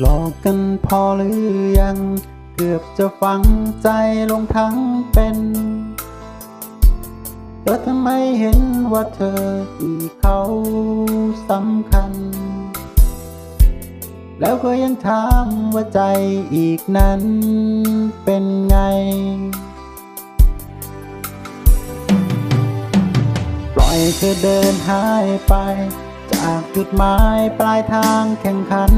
หลอกกันพอหรือยัง เกือบจะฝังใจลงทั้งเป็นเธอทำไมเห็นว่าเธอที่เขาสำคัญ แล้วก็ยังถามว่าใจอีกนั้นเป็นไง ปล่อยเธอเดินหายไป จากจุดหมายปลายทางแข่งขัน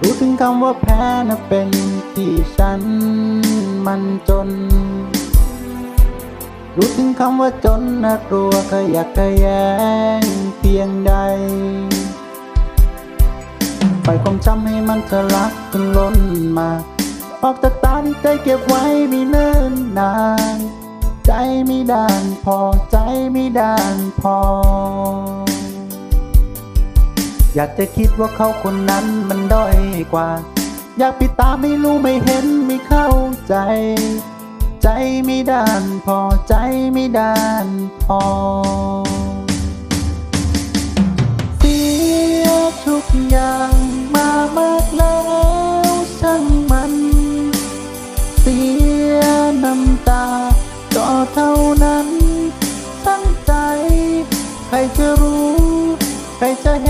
รู้ถึงคำว่าแพ้นะเป็นที่ฉันมันจน รู้ถึงคำว่าจนน่ากลัวขยะแขยงเพียงใดปล่อยความจำให้มันทะลักจนล้นมา ออกจากตาที่ใจเก็บไว้ม่เนิ่นนาน ใจไม่ด้านพอใจไม่ด้านพอ อยากจะคิดว่าเขาคนนั้นมันด้อยกว่า อยากปิดตาไม่รู้ไม่เห็นไม่เข้าใจ ใจไม่ด้านพอใจไม่ด้านพอ เสียทุกอย่างมามากแล้วช่างมัน เสียน้ำตาก็เท่านั้น ตั้งใจ ใครจะรู้ ใครจะเห็น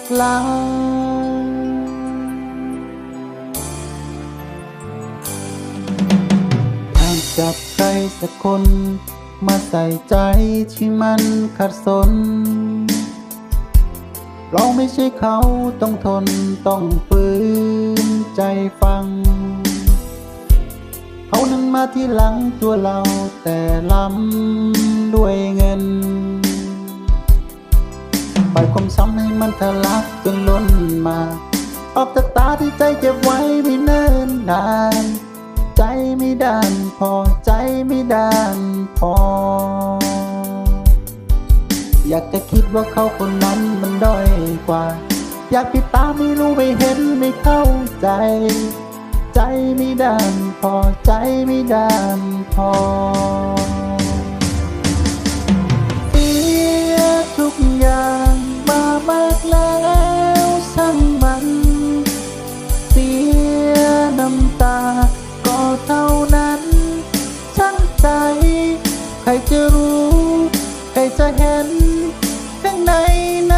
หลกลายหากจับใครสักคน มาใส่ใจที่มันขัดสน เราไม่ใช่เขาต้องทนต้องฝืนใจฟัง เขานั้นมาที่หลังตัวเราแต่ล้ำด้วยเงิน ความช้ำให้มันทะลักจนล้นมาออกจากตาที่ใจเก็บไว้ไม่เนิ่นนาน ใจไม่ด้านพอใจไม่ด้านพอ อยากจะคิดว่าเขาคนนั้นมันด้อยกว่า อยากปิดตาไม่รู้ไม่เห็นไม่เข้าใจ ใจไม่ด้านพอใจไม่ด้านพอ ข้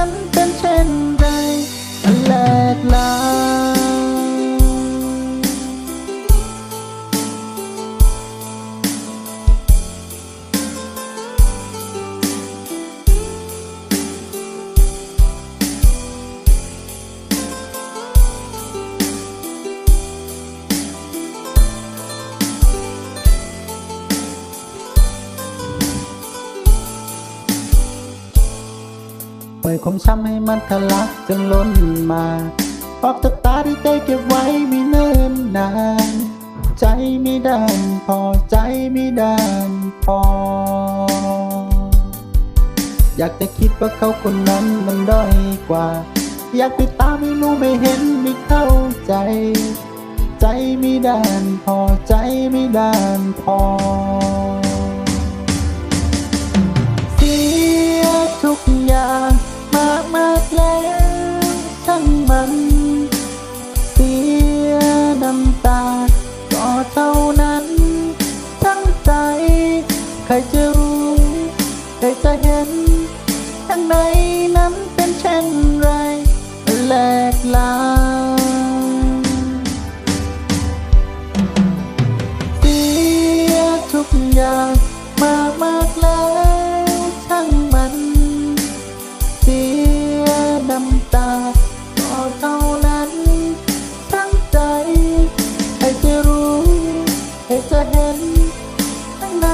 ปล่อยความช้ำให้มันทะลักจนล้นมาออกจากตาที่ใจเก็บไว้ไม่เนิ่นนาน ใจไม่ด้านพอใจไม่ด้านพอ อยากจะคิดว่าเขาคนนั้นมันด้อยกว่า อยากปิดตามไม่รู้ไม่เห็นไม่เข้าใจ ใจไม่ด้านพอใจไม่ด้านพอ รจะรู้ใครจะเห็นข้างในนั้นเป็นเช่นไรแหลกลางเสียทุกอย่างมามากแล้วช่างมัน เสียน้ำตาก็เท่านั้นตั้งใจ ให้จะรู้ ให้จะเห็นข้างใน